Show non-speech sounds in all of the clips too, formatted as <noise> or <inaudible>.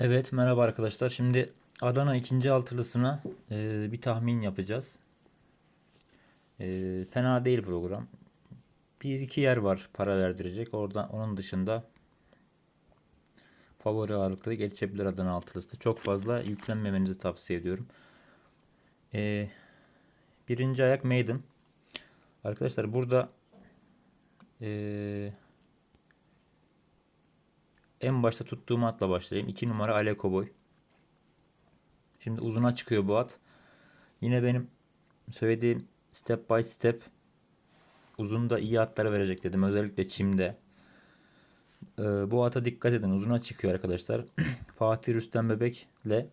Evet merhaba arkadaşlar. Şimdi Adana ikinci altılısına e, bir tahmin yapacağız. E, fena değil program. Bir iki yer var para verdirecek. Orada onun dışında favori ağırlıklı geçebilir Adana altılısı. Çok fazla yüklenmemenizi tavsiye ediyorum. E, birinci ayak Maiden. Arkadaşlar burada e, en başta tuttuğum atla başlayayım. 2 numara Aleko Boy. Şimdi uzuna çıkıyor bu at. Yine benim söylediğim step by step uzunda iyi atlar verecek dedim. Özellikle çimde. Ee, bu ata dikkat edin. Uzuna çıkıyor arkadaşlar. <clears throat> Fatih Rüstem Bebek'le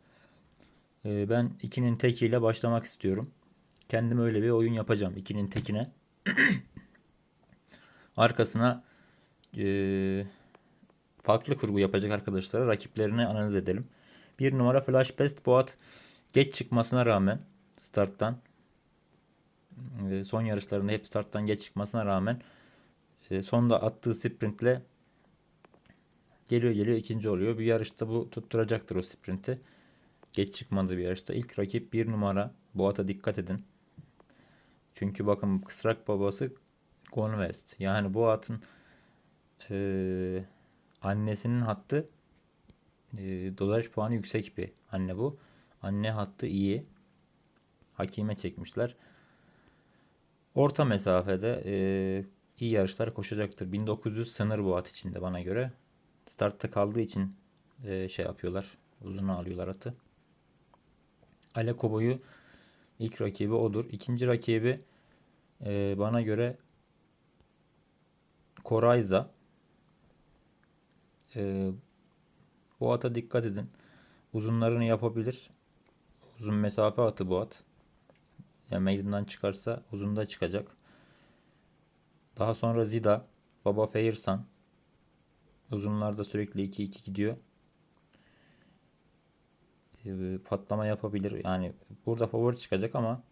e, ben 2'nin tekiyle başlamak istiyorum. Kendim öyle bir oyun yapacağım. 2'nin tekine. <clears throat> Arkasına eee farklı kurgu yapacak arkadaşlara rakiplerini analiz edelim. Bir numara Flash Best bu at geç çıkmasına rağmen starttan e, son yarışlarında hep starttan geç çıkmasına rağmen e, sonda attığı sprintle geliyor geliyor ikinci oluyor. Bir yarışta bu tutturacaktır o sprinti. Geç çıkmadığı bir yarışta. ilk rakip bir numara. Bu ata dikkat edin. Çünkü bakın kısrak babası Gone. Yani bu atın eee Annesinin hattı e, dozaj puanı yüksek bir anne bu. Anne hattı iyi. Hakime çekmişler. Orta mesafede e, iyi yarışlar koşacaktır. 1900 sınır bu at içinde bana göre. Startta kaldığı için e, şey yapıyorlar. Uzuna alıyorlar atı. Aleko boyu ilk rakibi odur. İkinci rakibi e, bana göre Korayza. Ee, bu ata dikkat edin. Uzunlarını yapabilir. Uzun mesafe atı bu at. Yani meydandan çıkarsa uzunda çıkacak. Daha sonra Zida, Baba Feirsan. Uzunlarda sürekli 2-2 gidiyor. Ee, patlama yapabilir. Yani burada favori çıkacak ama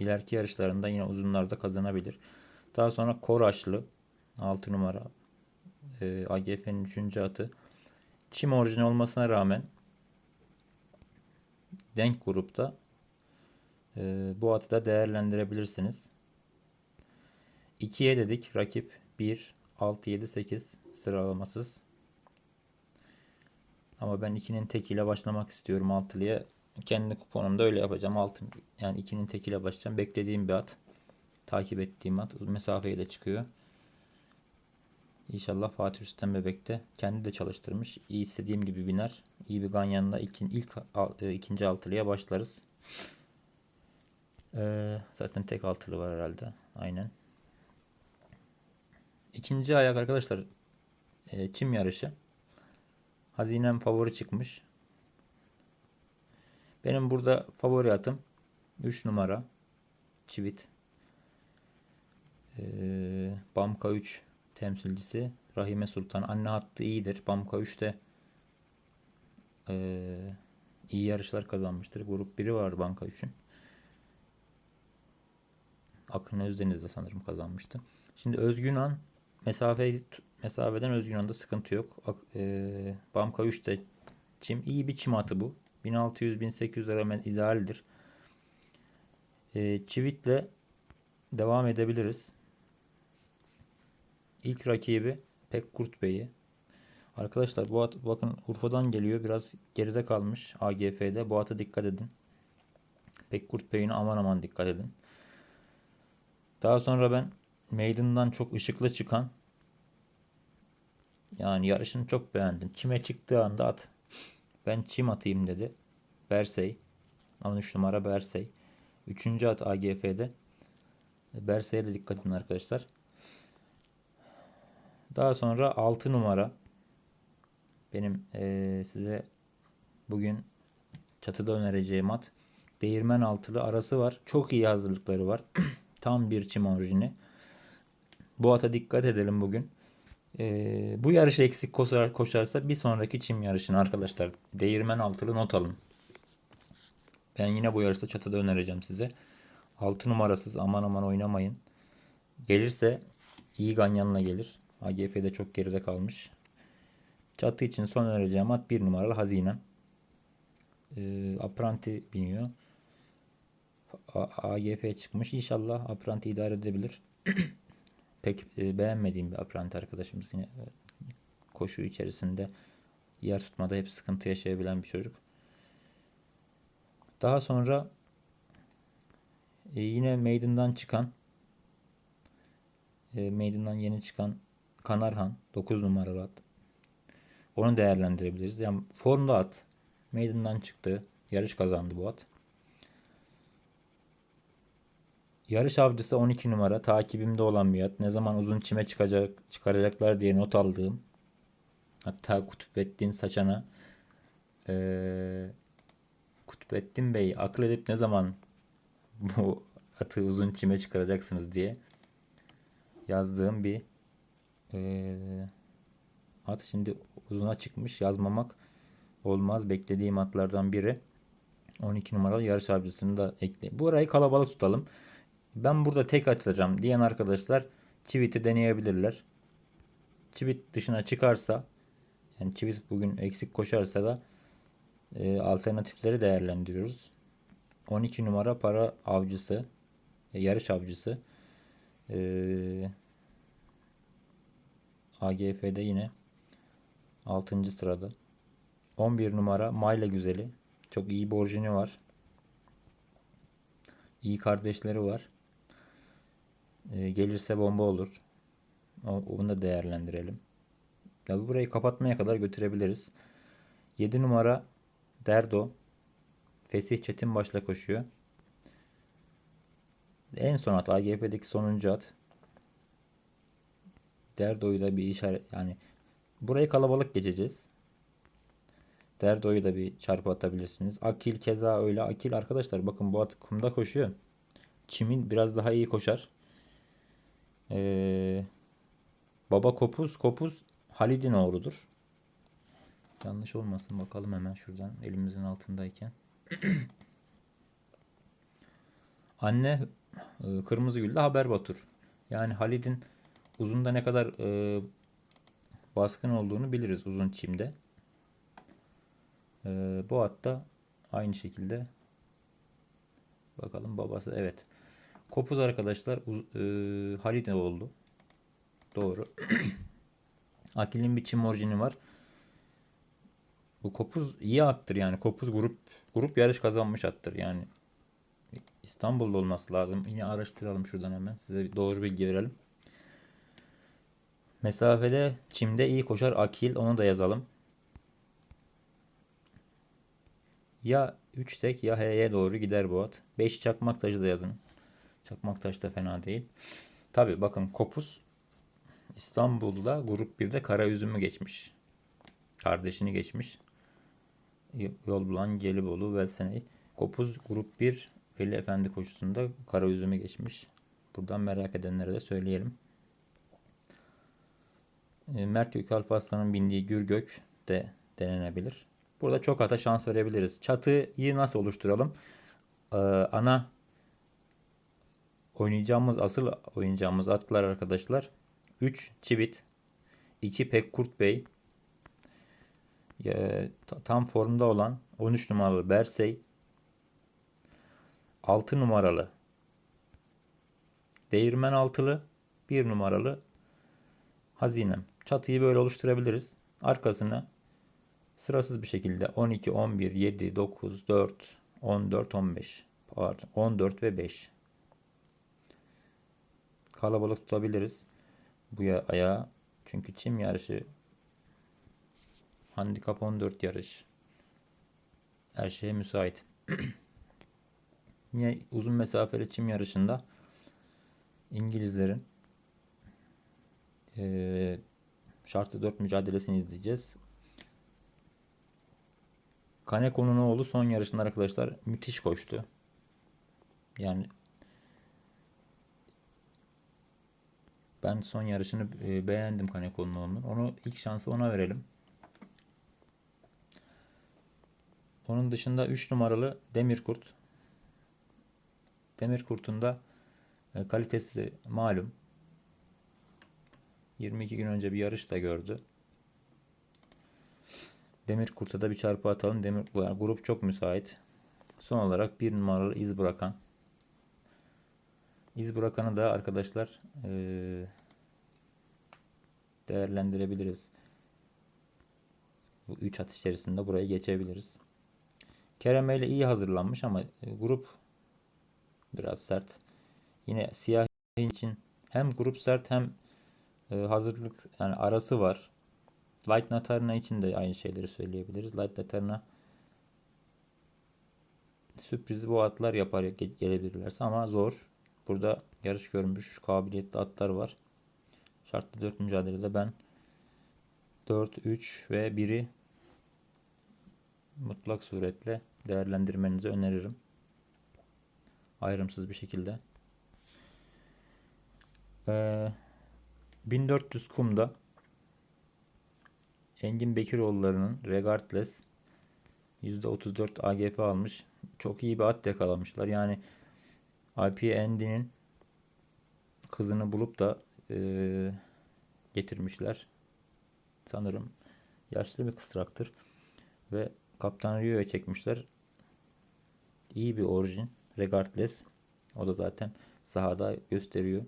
ileriki yarışlarında yine uzunlarda kazanabilir. Daha sonra Koraşlı 6 numara e, AGF'nin 3. atı. Çim orijinal olmasına rağmen denk grupta e, bu atı da değerlendirebilirsiniz. 2'ye dedik rakip 1, 6, 7, 8 sıralamasız. Ama ben 2'nin tekiyle başlamak istiyorum 6'lıya. Kendi kuponumda öyle yapacağım. 6 yani 2'nin tekiyle başlayacağım. Beklediğim bir at. Takip ettiğim at. Mesafeyi de çıkıyor. İnşallah Fatih Rüstem Bebek'te kendi de çalıştırmış. İyi istediğim gibi biner. İyi bir ganyanla ilk, ilk e, ikinci altılıya başlarız. Ee, zaten tek altılı var herhalde. Aynen. İkinci ayak arkadaşlar e, çim yarışı. Hazinem favori çıkmış. Benim burada favori atım 3 numara Çivit. Ee, Bamka 3 temsilcisi Rahime Sultan. Anne hattı iyidir. Bamka 3'te ee, iyi yarışlar kazanmıştır. Grup 1'i var Banka 3'ün. Akın Özdeniz de sanırım kazanmıştı. Şimdi Özgünan mesafe mesafeden Özgünan'da sıkıntı yok. E, Bamka 3'te çim iyi bir çim atı bu. 1600-1800 rağmen idealdir. E, Çivit'le devam edebiliriz. İlk rakibi Pekkurt Bey'i. Arkadaşlar bu at bakın Urfa'dan geliyor. Biraz geride kalmış AGF'de. Bu ata dikkat edin. Pekkurt Bey'ine aman aman dikkat edin. Daha sonra ben Maiden'dan çok ışıklı çıkan yani yarışını çok beğendim. Çime çıktığı anda at. Ben çim atayım dedi. Bersey. 13 numara Bersey. Üçüncü at AGF'de. Bersey'e de dikkat edin arkadaşlar. Daha sonra 6 numara benim e, size bugün çatıda önereceğim at. Değirmen altılı arası var. Çok iyi hazırlıkları var. <clears throat> Tam bir çim orijini. Bu ata dikkat edelim bugün. E, bu yarış eksik koşar, koşarsa bir sonraki çim yarışını arkadaşlar değirmen altılı not alın. Ben yine bu yarışta çatıda önereceğim size. 6 numarasız aman aman oynamayın. Gelirse iyi ganyanla gelir. AGF'de çok geride kalmış. Çatı için son önereceğim at 1 numaralı hazinem. Ee, Apranti biniyor. AGF çıkmış. İnşallah Apranti idare edebilir. <clears throat> Pek e, beğenmediğim bir Apranti arkadaşımız yine e, koşu içerisinde yer tutmada hep sıkıntı yaşayabilen bir çocuk. Daha sonra e, yine Maiden'dan çıkan e, Maiden'dan yeni çıkan Kanarhan 9 numaralı at. Onu değerlendirebiliriz. Yani formda at. Maiden'dan çıktı. Yarış kazandı bu at. Yarış avcısı 12 numara. Takibimde olan bir at. Ne zaman uzun çime çıkacak, çıkaracaklar diye not aldığım. Hatta Kutbettin Saçan'a eee Kutbettin Bey akıl edip ne zaman bu atı uzun çime çıkaracaksınız diye yazdığım bir eee, at şimdi uzuna çıkmış yazmamak olmaz beklediğim atlardan biri 12 numaralı yarış avcısını da ekle. Bu arayı kalabalık tutalım. Ben burada tek açacağım diyen arkadaşlar çiviti deneyebilirler. Çivit dışına çıkarsa yani çivit bugün eksik koşarsa da e, alternatifleri değerlendiriyoruz. 12 numara para avcısı, e, yarış avcısı. E, AGF'de yine 6. sırada. 11 numara Mayla Güzeli. Çok iyi borcunu var. İyi kardeşleri var. E, gelirse bomba olur. Onu da değerlendirelim. Ya burayı kapatmaya kadar götürebiliriz. 7 numara Derdo. Fesih Çetin başla koşuyor. En son at AGP'deki sonuncu at. Derdo'yu da bir işaret yani burayı kalabalık geçeceğiz. Derdo'yu da bir çarpı atabilirsiniz. Akil keza öyle. Akil arkadaşlar bakın bu at kumda koşuyor. Çimin biraz daha iyi koşar. Ee, baba Kopuz Kopuz Halid'in oğludur. Yanlış olmasın bakalım hemen şuradan elimizin altındayken. <clears throat> Anne e, Kırmızı Gül'de Haber Batur. Yani Halid'in uzunda ne kadar e, baskın olduğunu biliriz uzun çimde. E, bu hatta aynı şekilde bakalım babası evet. Kopuz arkadaşlar e, Halid'in oldu. Doğru. <clears throat> Akil'in bir çim orijini var. Bu Kopuz iyi attır yani. Kopuz grup grup yarış kazanmış attır yani. İstanbul'da olması lazım. Yine araştıralım şuradan hemen. Size doğru bilgi verelim. Mesafede çimde iyi koşar Akil. Onu da yazalım. Ya 3 tek ya H'ye doğru gider bu at. 5 çakmak taşı da yazın. Çakmak taş da fena değil. Tabi bakın Kopuz İstanbul'da grup 1'de kara üzümü geçmiş. Kardeşini geçmiş. Yol bulan Gelibolu ve Seney. Kopuz grup 1 Veli Efendi koşusunda kara üzümü geçmiş. Buradan merak edenlere de söyleyelim. E, Mert Gökalp Aslan'ın bindiği Gürgök de denenebilir. Burada çok ata şans verebiliriz. Çatıyı nasıl oluşturalım? Ee, ana oynayacağımız asıl oynayacağımız atlar arkadaşlar 3 Çivit 2 Pekkurt Bey e, tam formda olan 13 numaralı Bersey 6 numaralı Değirmen altılı 1 numaralı Hazinem. Çatıyı böyle oluşturabiliriz. Arkasına sırasız bir şekilde 12, 11, 7, 9, 4, 14, 15 pardon 14 ve 5 kalabalık tutabiliriz bu ya ayağı. Çünkü çim yarışı handikap 14 yarış her şeye müsait. <clears throat> Yine uzun mesafeli çim yarışında İngilizlerin e, şartı 4 mücadelesini izleyeceğiz. Kaneko'nun oğlu son yarışında arkadaşlar müthiş koştu. Yani ben son yarışını e, beğendim Kaneko'nun oğlunun. Onu ilk şansı ona verelim. Onun dışında 3 numaralı Demirkurt. Demirkurt'un da e, kalitesi malum. 22 gün önce bir yarış da gördü. Demir Kurt'a da bir çarpı atalım. Demir yani grup çok müsait. Son olarak bir numaralı iz bırakan. İz bırakanı da arkadaşlar eee, değerlendirebiliriz. Bu 3 at içerisinde burayı geçebiliriz. Kerem ile iyi hazırlanmış ama e, grup biraz sert. Yine siyah için hem grup sert hem e, hazırlık yani arası var. Light Natarna için de aynı şeyleri söyleyebiliriz. Light Natarna sürpriz bu atlar yapar ge- gelebilirlerse ama zor. Burada yarış görmüş kabiliyetli atlar var. Şartlı 4 mücadelede ben 4, 3 ve 1'i mutlak suretle değerlendirmenizi öneririm. Ayrımsız bir şekilde. Ee, 1400 kumda Engin Bekiroğulları'nın Regardless %34 AGF almış. Çok iyi bir at yakalamışlar. Yani IP Andy'nin kızını bulup da eee, getirmişler. Sanırım yaşlı bir kısraktır. Ve Kaptan Rio'ya çekmişler. İyi bir orijin. Regardless. O da zaten sahada gösteriyor.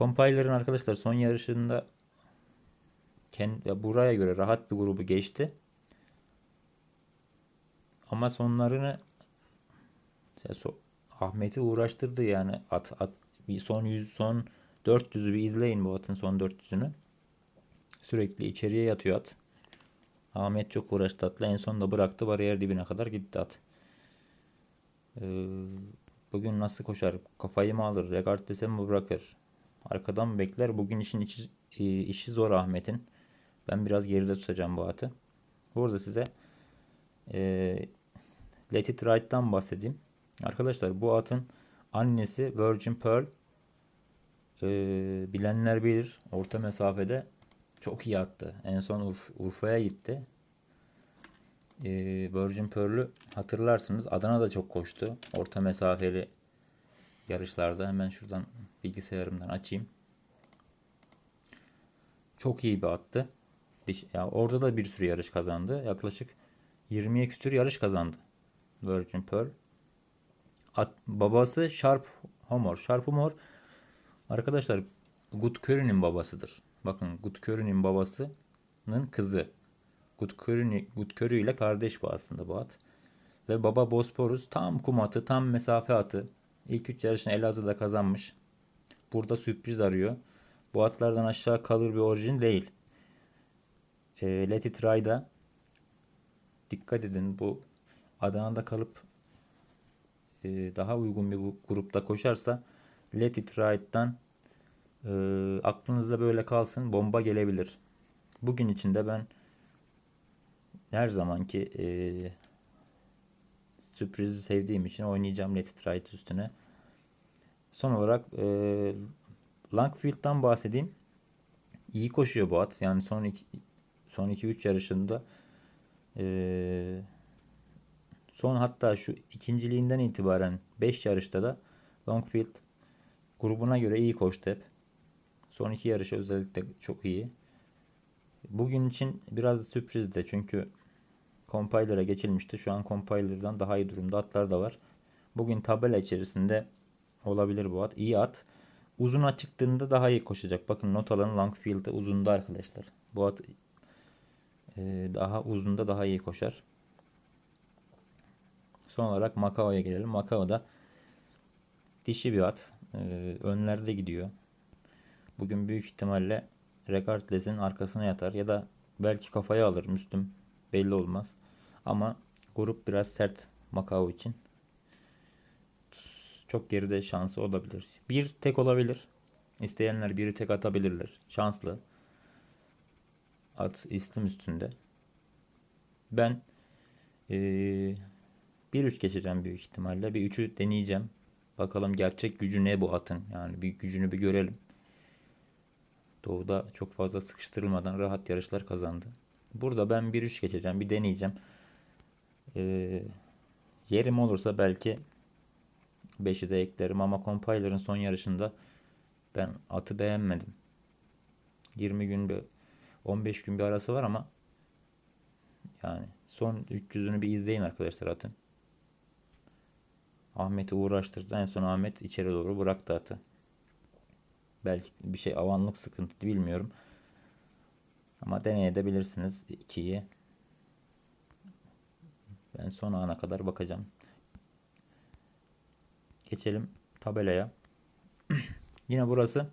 Compiler'ın arkadaşlar son yarışında kendi, ya buraya göre rahat bir grubu geçti. Ama sonlarını so- Ahmet'i uğraştırdı yani at at bir son 100 son 400'ü bir izleyin bu atın son 400'ünü. Sürekli içeriye yatıyor at. Ahmet çok uğraştı atla. En son da bıraktı. Bariyer dibine kadar gitti at. Ee, bugün nasıl koşar? Kafayı mı alır? Regard desem mi bırakır? Arkadan bekler? Bugün işin içi, e, işi zor Ahmet'in. Ben biraz geride tutacağım bu atı. Burada size e, Let It Ride'dan bahsedeyim. Arkadaşlar bu atın annesi Virgin Pearl. E, bilenler bilir. Orta mesafede çok iyi attı. En son Urf- Urfa'ya gitti. E, Virgin Pearl'ü hatırlarsınız. Adana'da çok koştu. Orta mesafeli yarışlarda. Hemen şuradan bilgisayarımdan açayım. Çok iyi bir attı. Diş- Ya orada da bir sürü yarış kazandı. Yaklaşık 20'ye küsür yarış kazandı. Virgin Pearl. At, babası Sharp Homor. Sharp Homor arkadaşlar Good Curry'nin babasıdır. Bakın Good Curry'nin babasının kızı. Good Curry, Good Curry ile kardeş bu aslında bu at. Ve baba Bosporus tam kum atı, tam mesafe atı. İlk üç yarışını Elazığ'da kazanmış. Burada sürpriz arıyor. Bu atlardan aşağı kalır bir orijin değil. E, Let It Ride'a dikkat edin bu Adana'da kalıp e, daha uygun bir grupta koşarsa Let It Ride'dan e, aklınızda böyle kalsın bomba gelebilir. Bugün içinde ben her zamanki e, sürprizi sevdiğim için oynayacağım Let It Ride üstüne. Son olarak e, Langfield'dan bahsedeyim. İyi koşuyor bu at. Yani son iki, son 2-3 yarışında e, son hatta şu ikinciliğinden itibaren 5 yarışta da Longfield grubuna göre iyi koştu hep. Son iki yarışı özellikle çok iyi. Bugün için biraz sürpriz de çünkü Compiler'a geçilmişti. Şu an Compiler'dan daha iyi durumda atlar da var. Bugün tabela içerisinde olabilir bu at. İyi at. Uzuna çıktığında daha iyi koşacak. Bakın not alın Longfield'ı uzunda arkadaşlar. Bu at e, daha uzunda daha iyi koşar. Son olarak Macao'ya gelelim. Macao da dişi bir at. E, önlerde gidiyor. Bugün büyük ihtimalle Regardless'in arkasına yatar ya da belki kafaya alır Müslüm. Belli olmaz. Ama grup biraz sert Macao için. Çok geride şansı olabilir. Bir tek olabilir. İsteyenler biri tek atabilirler. Şanslı. At istim üstünde. Ben eee 1-3 geçeceğim büyük ihtimalle. Bir 3'ü deneyeceğim. Bakalım gerçek gücü ne bu atın. Yani bir gücünü bir görelim. Doğu'da çok fazla sıkıştırılmadan rahat yarışlar kazandı. Burada ben 1-3 geçeceğim. Bir deneyeceğim. Ee, yerim olursa belki 5'i de eklerim ama Compiler'ın son yarışında ben atı beğenmedim. 20 gün bir 15 gün bir arası var ama Yani son 300'ünü bir izleyin arkadaşlar atın. Ahmet'i uğraştırdı. En son Ahmet içeri doğru bıraktı atı. Belki bir şey avanlık sıkıntı bilmiyorum. Ama deneyebilirsiniz 2'yi. Ben son ana kadar bakacağım. Geçelim tabelaya. <clears throat> Yine burası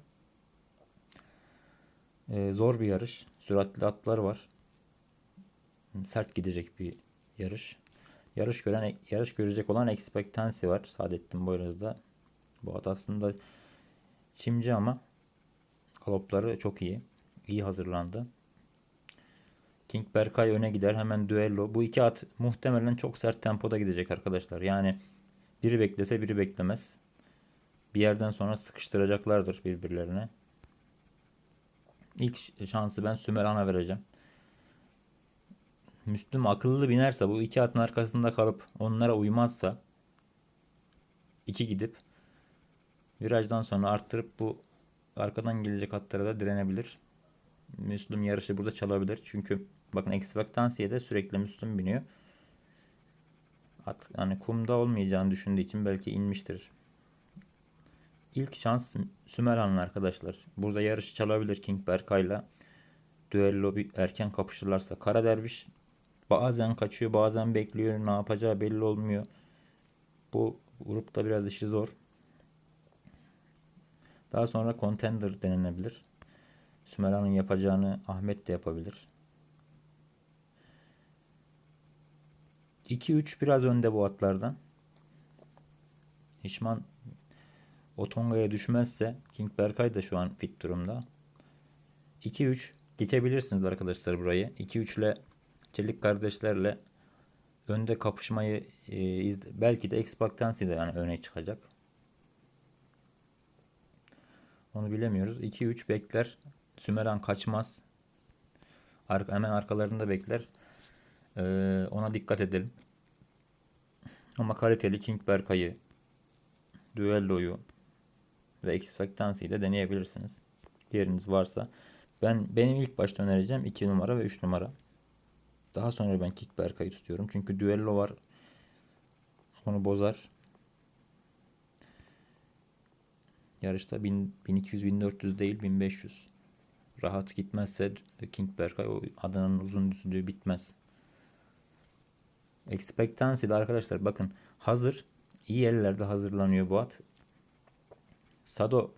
e, zor bir yarış. Süratli atlar var. Sert gidecek bir yarış. Yarış gören yarış görecek olan Expectancy var. Saadettin Boyraz'da. Bu at aslında çimci ama galopları çok iyi. İyi hazırlandı. King Berkay öne gider. Hemen düello. Bu iki at muhtemelen çok sert tempoda gidecek arkadaşlar. Yani biri beklese biri beklemez. Bir yerden sonra sıkıştıracaklardır birbirlerine. İlk şansı ben Sümerhan'a vereceğim. Müslüm akıllı binerse bu iki atın arkasında kalıp onlara uymazsa iki gidip virajdan sonra arttırıp bu arkadan gelecek atlara da direnebilir. Müslüm yarışı burada çalabilir. Çünkü bakın Expectancy'ye sürekli Müslüm biniyor. At hani kumda olmayacağını düşündüğü için belki inmiştir. İlk şans Sümerhan'ın arkadaşlar. Burada yarışı çalabilir King Berkay'la. Düello bir erken kapışırlarsa. Kara Derviş bazen kaçıyor bazen bekliyor. Ne yapacağı belli olmuyor. Bu grupta biraz işi zor. Daha sonra Contender denenebilir. Sümerhan'ın yapacağını Ahmet de yapabilir. 2-3 biraz önde bu atlardan. Hişman Otonga'ya düşmezse King Berkay da şu an fit durumda. 2-3 geçebilirsiniz arkadaşlar burayı. 2-3 ile Çelik kardeşlerle önde kapışmayı e, belki de Expectancy de yani öne çıkacak. Onu bilemiyoruz. 2-3 bekler. Sümeran kaçmaz. Ar hemen arkalarında bekler. Ee, ona dikkat edelim. Ama kaliteli King Berkay'ı, Duello'yu ve Expectancy'yi de deneyebilirsiniz. Yeriniz varsa. Ben benim ilk başta önereceğim 2 numara ve 3 numara. Daha sonra ben King Berkay'ı tutuyorum. Çünkü Duello var. Onu bozar. Yarışta 1200-1400 değil 1500. Rahat gitmezse King Berkay o Adana'nın uzun düzlüğü bitmez. Expectancy'de arkadaşlar bakın hazır. iyi ellerde hazırlanıyor bu at. Sado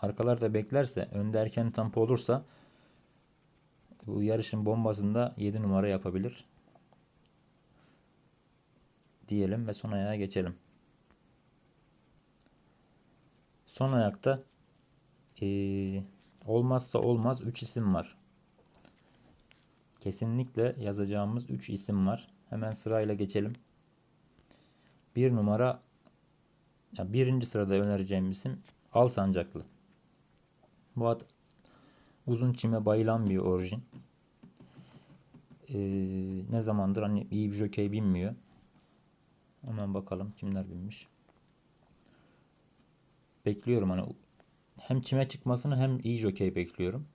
arkalarda beklerse önde erken tempo olursa bu yarışın bombasında 7 numara yapabilir. Diyelim ve son ayağa geçelim. Son ayakta ee, olmazsa olmaz 3 isim var. Kesinlikle yazacağımız 3 isim var. Hemen sırayla geçelim. Bir numara ya birinci sırada önereceğim isim Al Sancaklı. Bu at uzun çime bayılan bir orijin. Ee, ne zamandır hani iyi bir jokey binmiyor. Hemen bakalım kimler binmiş. Bekliyorum hani hem çime çıkmasını hem iyi jokey bekliyorum.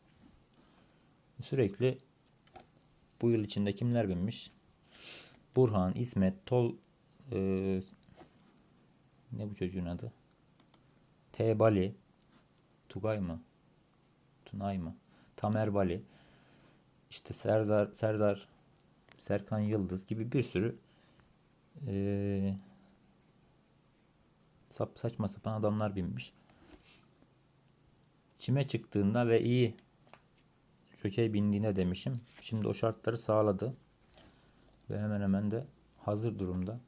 Sürekli bu yıl içinde kimler binmiş? Burhan, İsmet, Tol e, ne bu çocuğun adı? T Bali Tugay mı? Tunay mı? Tamer Bali işte Serzar, Serzar Serkan Yıldız gibi bir sürü e, sap, saçma sapan adamlar binmiş. Çime çıktığında ve iyi jokey bindiğine demişim. Şimdi o şartları sağladı. Ve hemen hemen de hazır durumda.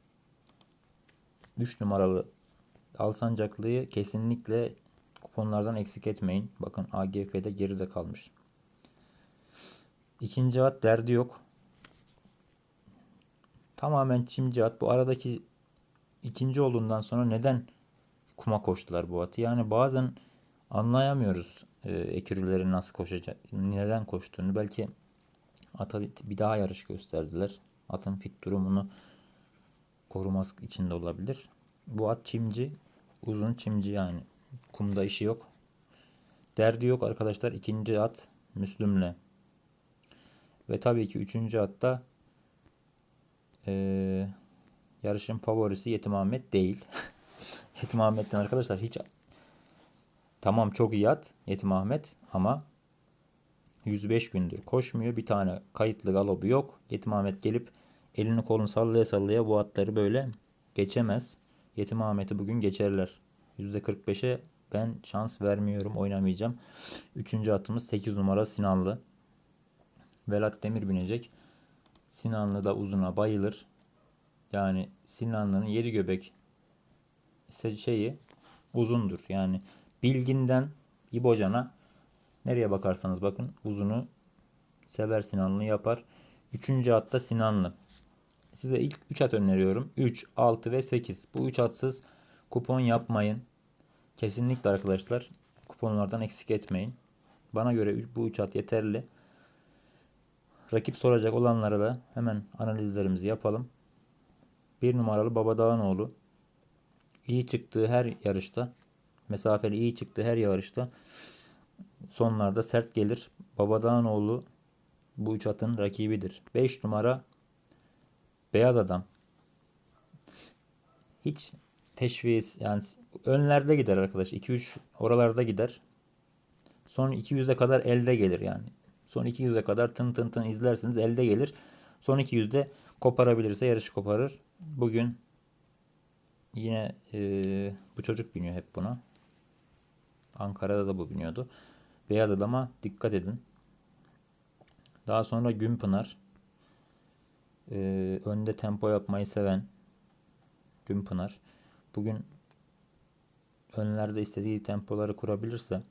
3 numaralı Alsancaklı'yı kesinlikle kuponlardan eksik etmeyin. Bakın AGF'de geride kalmış. İkinci at derdi yok. Tamamen çimci at. Bu aradaki ikinci olduğundan sonra neden kuma koştular bu atı? Yani bazen anlayamıyoruz e, ekürülerin nasıl koşacak, neden koştuğunu. Belki ata bir daha yarış gösterdiler. Atın fit durumunu korumak için de olabilir. Bu at çimci. Uzun çimci yani. Kumda işi yok. Derdi yok arkadaşlar. İkinci at Müslüm'le. Ve tabii ki üçüncü atta Ee, yarışın favorisi Yetim Ahmet değil. <laughs> Yetim Ahmet'ten arkadaşlar hiç tamam çok iyi at Yetim Ahmet ama 105 gündür koşmuyor. Bir tane kayıtlı galobu yok. Yetim Ahmet gelip elini kolunu sallaya sallaya bu atları böyle geçemez. Yetim Ahmet'i bugün geçerler. %45'e ben şans vermiyorum. Oynamayacağım. Üçüncü atımız 8 numara Sinanlı. Velat Demir binecek. Sinanlı da uzuna bayılır. Yani Sinanlı'nın yedi göbek şeyi uzundur. Yani Bilgin'den İbocan'a nereye bakarsanız bakın uzunu sever Sinanlı yapar. Üçüncü atta Sinanlı. Size ilk 3 at öneriyorum. 3, 6 ve 8. Bu 3 atsız kupon yapmayın. Kesinlikle arkadaşlar kuponlardan eksik etmeyin. Bana göre bu 3 at yeterli. Rakip soracak olanlara da hemen analizlerimizi yapalım. Bir numaralı Baba Dağınoğlu. iyi çıktığı her yarışta, mesafeli iyi çıktığı her yarışta sonlarda sert gelir. Baba Dağınoğlu bu üç atın rakibidir. 5 numara Beyaz Adam. Hiç teşvis yani önlerde gider arkadaş. 2-3 oralarda gider. Son 200'e kadar elde gelir yani. Son 200'e kadar tın tın tın izlersiniz elde gelir. Son 200'de koparabilirse yarışı koparır. Bugün yine eee, bu çocuk biniyor hep buna. Ankara'da da bu biniyordu. Beyaz adama dikkat edin. Daha sonra Günpınar. Eee, önde tempo yapmayı seven Günpınar. Bugün önlerde istediği tempoları kurabilirse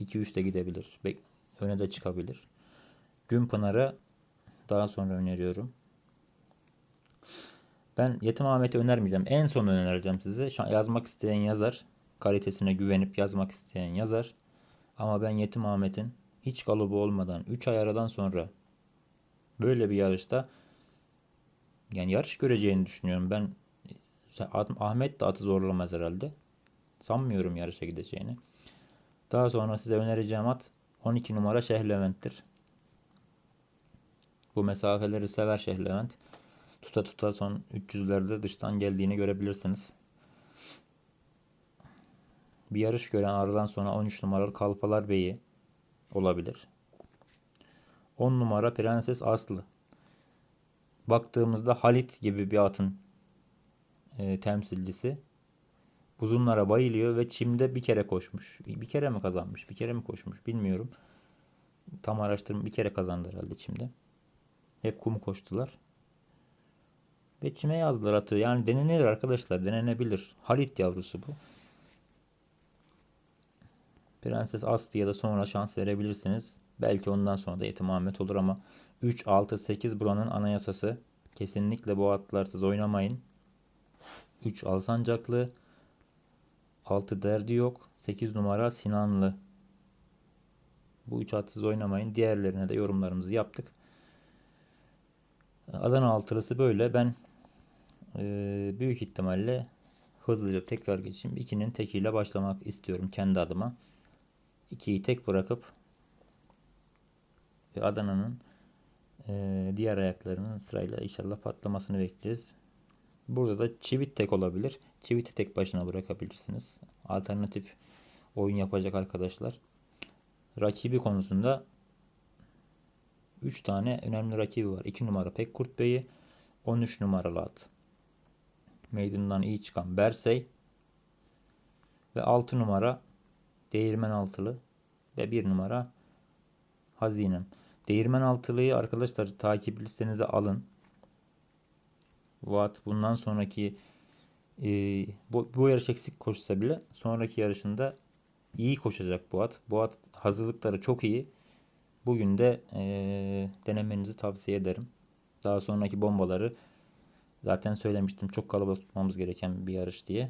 2-3'te gidebilir. Bek- Öne de çıkabilir. Günpınar'ı daha sonra öneriyorum. Ben Yetim Ahmet'i önermeyeceğim. En son önereceğim size. Yazmak isteyen yazar. Kalitesine güvenip yazmak isteyen yazar. Ama ben Yetim Ahmet'in hiç kalıbı olmadan 3 ay aradan sonra böyle bir yarışta yani yarış göreceğini düşünüyorum. Ben Ahmet de atı zorlamaz herhalde. Sanmıyorum yarışa gideceğini. Daha sonra size önereceğim at 12 numara Şeyh Levent'tir. Bu mesafeleri sever Şeyh Levent. Tuta tuta son 300'lerde dıştan geldiğini görebilirsiniz. Bir yarış gören aradan sonra 13 numaralı Kalfalar Bey'i olabilir. 10 numara Prenses Aslı. Baktığımızda Halit gibi bir atın e, temsilcisi. Uzunlara bayılıyor ve çimde bir kere koşmuş. Bir kere mi kazanmış? Bir kere mi koşmuş? Bilmiyorum. Tam araştırma bir kere kazandı herhalde çimde. Hep kum koştular. Ve çime yazdılar atı. Yani denenir arkadaşlar. Denenebilir. Halit yavrusu bu. Prenses Aslı'ya da sonra şans verebilirsiniz. Belki ondan sonra da Yetim Ahmet olur ama 3, 6, 8 buranın anayasası. Kesinlikle bu atlarsız oynamayın. 3 Alsancaklı. 6 derdi yok. 8 numara Sinanlı. Bu üç atsız oynamayın. Diğerlerine de yorumlarımızı yaptık. Adana altılısı böyle. Ben e, büyük ihtimalle hızlıca tekrar geçeyim. 2'nin tekiyle başlamak istiyorum kendi adıma. 2'yi tek bırakıp e, Adana'nın e, diğer ayaklarının sırayla inşallah patlamasını bekleyeceğiz. Burada da çivit tek olabilir. Çiviti tek başına bırakabilirsiniz. Alternatif oyun yapacak arkadaşlar. Rakibi konusunda 3 tane önemli rakibi var. 2 numara Pekkurt Bey'i, 13 numaralı at. Meydandan iyi çıkan Bersey ve 6 numara Değirmen Altılı ve 1 numara Hazinem. Değirmen Altılıyı arkadaşlar takip listenize alın. Watt bundan sonraki e, bu, bu yarış eksik koşsa bile sonraki yarışında iyi koşacak bu at. Bu at hazırlıkları çok iyi. Bugün de e, denemenizi tavsiye ederim. Daha sonraki bombaları zaten söylemiştim. Çok kalabalık tutmamız gereken bir yarış diye.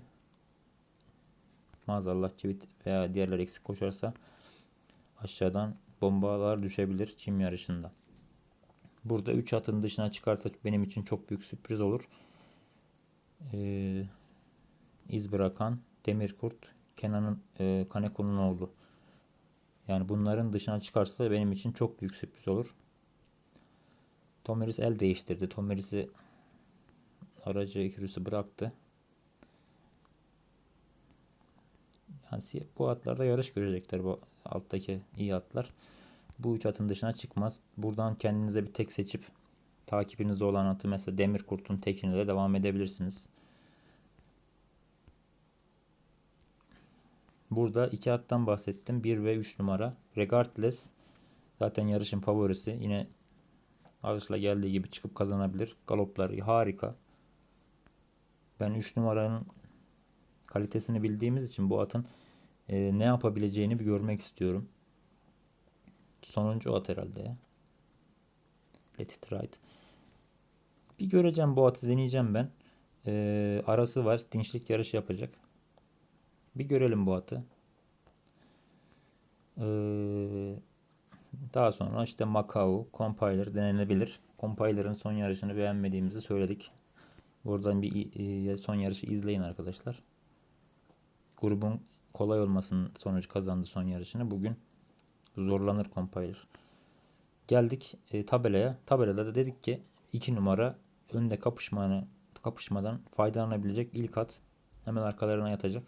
Maazallah çivit veya diğerler eksik koşarsa aşağıdan bombalar düşebilir çim yarışında. Burada 3 atın dışına çıkarsa benim için çok büyük sürpriz olur. Ee, iz bırakan Demirkurt, Kenan'ın e, Kaneko'nun oğlu. Yani bunların dışına çıkarsa benim için çok büyük sürpriz olur. Tomiris el değiştirdi. Tomiris'i aracı ikirüsü bıraktı. Yani bu atlarda yarış görecekler bu alttaki iyi atlar. Bu üç atın dışına çıkmaz. Buradan kendinize bir tek seçip takibinizde olan atı mesela Demir Kurt'un tekine de devam edebilirsiniz. Burada iki attan bahsettim. 1 ve 3 numara. Regardless zaten yarışın favorisi. Yine Ağusla geldiği gibi çıkıp kazanabilir. Galopları harika. Ben 3 numaranın kalitesini bildiğimiz için bu atın e, ne yapabileceğini bir görmek istiyorum. Sonuncu at herhalde. Let it ride. Bir göreceğim bu atı deneyeceğim ben. E, arası var. Dinçlik yarışı yapacak. Bir görelim bu atı. Ee, daha sonra işte Macau, Compiler denenebilir. Compiler'ın son yarışını beğenmediğimizi söyledik. Buradan bir e, son yarışı izleyin arkadaşlar. Grubun kolay olmasının sonucu kazandı son yarışını. Bugün zorlanır Compiler. Geldik e, tabelaya. Tabelada da dedik ki 2 numara önde kapışmanı kapışmadan faydalanabilecek ilk at hemen arkalarına yatacak.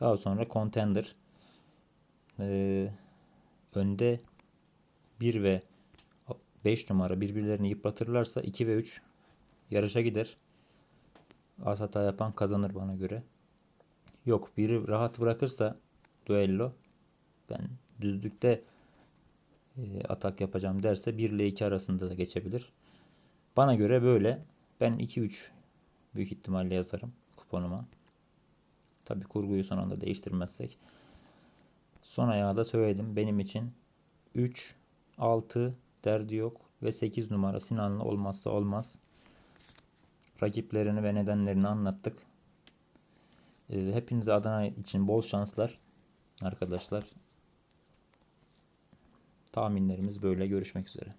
Daha sonra Contender e, önde 1 ve 5 numara birbirlerini yıpratırlarsa 2 ve 3 yarışa gider. Az hata yapan kazanır bana göre. Yok biri rahat bırakırsa duello ben düzlükte e, atak yapacağım derse 1 ile 2 arasında da geçebilir. Bana göre böyle. Ben 2-3 büyük ihtimalle yazarım kuponuma. Tabi kurguyu son anda değiştirmezsek. Son ayağı da söyledim. Benim için 3, 6 derdi yok ve 8 numara Sinan'la olmazsa olmaz. Rakiplerini ve nedenlerini anlattık. Ee, Hepinize Adana için bol şanslar arkadaşlar. Tahminlerimiz böyle. Görüşmek üzere.